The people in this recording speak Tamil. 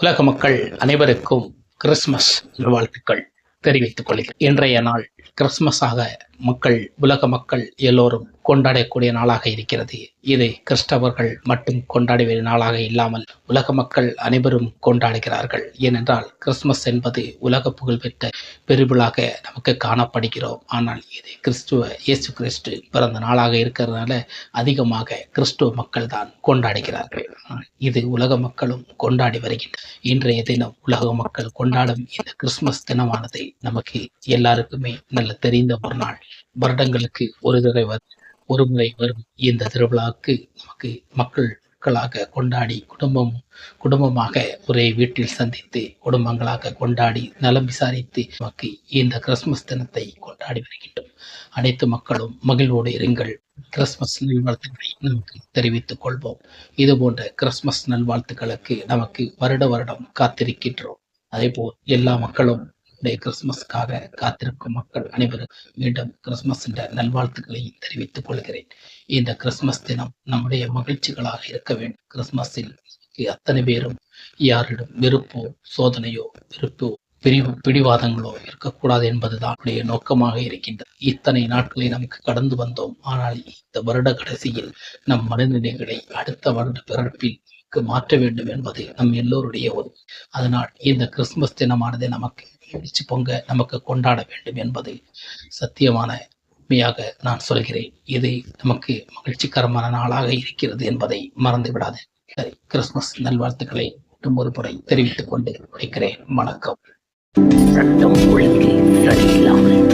உலக மக்கள் அனைவருக்கும் கிறிஸ்மஸ் வாழ்த்துக்கள். தெரிவித்துக் கொள்கிறேன். இன்றைய நாள் கிறிஸ்துமஸாக மக்கள் உலக மக்கள் எல்லோரும் கொண்டாடக்கூடிய நாளாக இருக்கிறது. இது கிறிஸ்தவர்கள் மட்டும் கொண்டாடுகிற நாளாக இல்லாமல் உலக மக்கள் அனைவரும் கொண்டாடுகிறார்கள். ஏனென்றால் கிறிஸ்துமஸ் என்பது உலக புகழ்பெற்ற பெருவிழாக நமக்கு காணப்படுகிறோம். ஆனால் இது கிறிஸ்துவ இயேசு கிறிஸ்து பிறந்த நாளாக இருக்கிறதுனால அதிகமாக கிறிஸ்துவ மக்கள் தான் கொண்டாடுகிறார்கள். ஆனால் இது உலக மக்களும் கொண்டாடி வருகின்றனர் இன்றைய தினம் உலக மக்கள் கொண்டாடும் இந்த கிறிஸ்துமஸ் தினமானது நமக்கு எல்லாருக்குமே நல்ல தெரிந்த ஒரு நாள். வருடங்களுக்கு ஒரு தடவை ஒரு முறை வரும். இந்த திருவிழாவுக்கு நமக்கு மக்கள் மக்களாக கொண்டாடி குடும்பம் குடும்பமாக ஒரே வீட்டில் சந்தித்து குடும்பங்களாக கொண்டாடி நலம் விசாரித்து நமக்கு இந்த கிறிஸ்துமஸ் தினத்தை கொண்டாடி வருகின்றோம். அனைத்து மக்களும் மகிழ்வோடு இருங்கள். கிறிஸ்மஸ் நல்வாழ்த்துக்களை நமக்கு தெரிவித்துக் கொள்வோம். இது போன்ற கிறிஸ்மஸ் நல்வாழ்த்துக்களுக்கு நமக்கு வருட வருடம் காத்திருக்கின்றோம். அதேபோல் எல்லா மக்களும் உடைய கிறிஸ்துமஸ்க்காக காத்திருக்கும் மக்கள் அனைவரும் மீண்டும் கிறிஸ்துமஸ் என்ற நல்வாழ்த்துக்களை தெரிவித்துக் கொள்கிறேன். இந்த கிறிஸ்துமஸ் தினம் நம்முடைய மகிழ்ச்சிகளாக இருக்க வேண்டும். கிறிஸ்துமஸில் அத்தனை பேரும் யாரிடம் வெறுப்போ சோதனையோ வெறுப்போ பிரிவு பிடிவாதங்களோ இருக்கக்கூடாது என்பதுதான் நம்முடைய நோக்கமாக இருக்கின்றது. இத்தனை நாட்களை நமக்கு கடந்து வந்தோம். ஆனால் இந்த வருட கடைசியில் நம் மனநிலைகளை அடுத்த வருட பிறப்பில் மாற்ற வேண்டும் என்பது நம் எல்லோருடைய ஒரு அதனால் இந்த கிறிஸ்துமஸ் தினமானது நமக்கு எழுச்சி பொங்க நமக்கு கொண்டாட வேண்டும் என்பது சத்தியமான உண்மையாக நான் சொல்கிறேன். இது நமக்கு மகிழ்ச்சிகரமான நாளாக இருக்கிறது என்பதை மறந்து விடாது. சரி கிறிஸ்துமஸ் நல்வாழ்த்துக்களை மீண்டும் ஒரு முறை தெரிவித்துக் கொண்டு முடிக்கிறேன் வணக்கம். சட்டம் ஒழுங்கு சரியில்லாமல்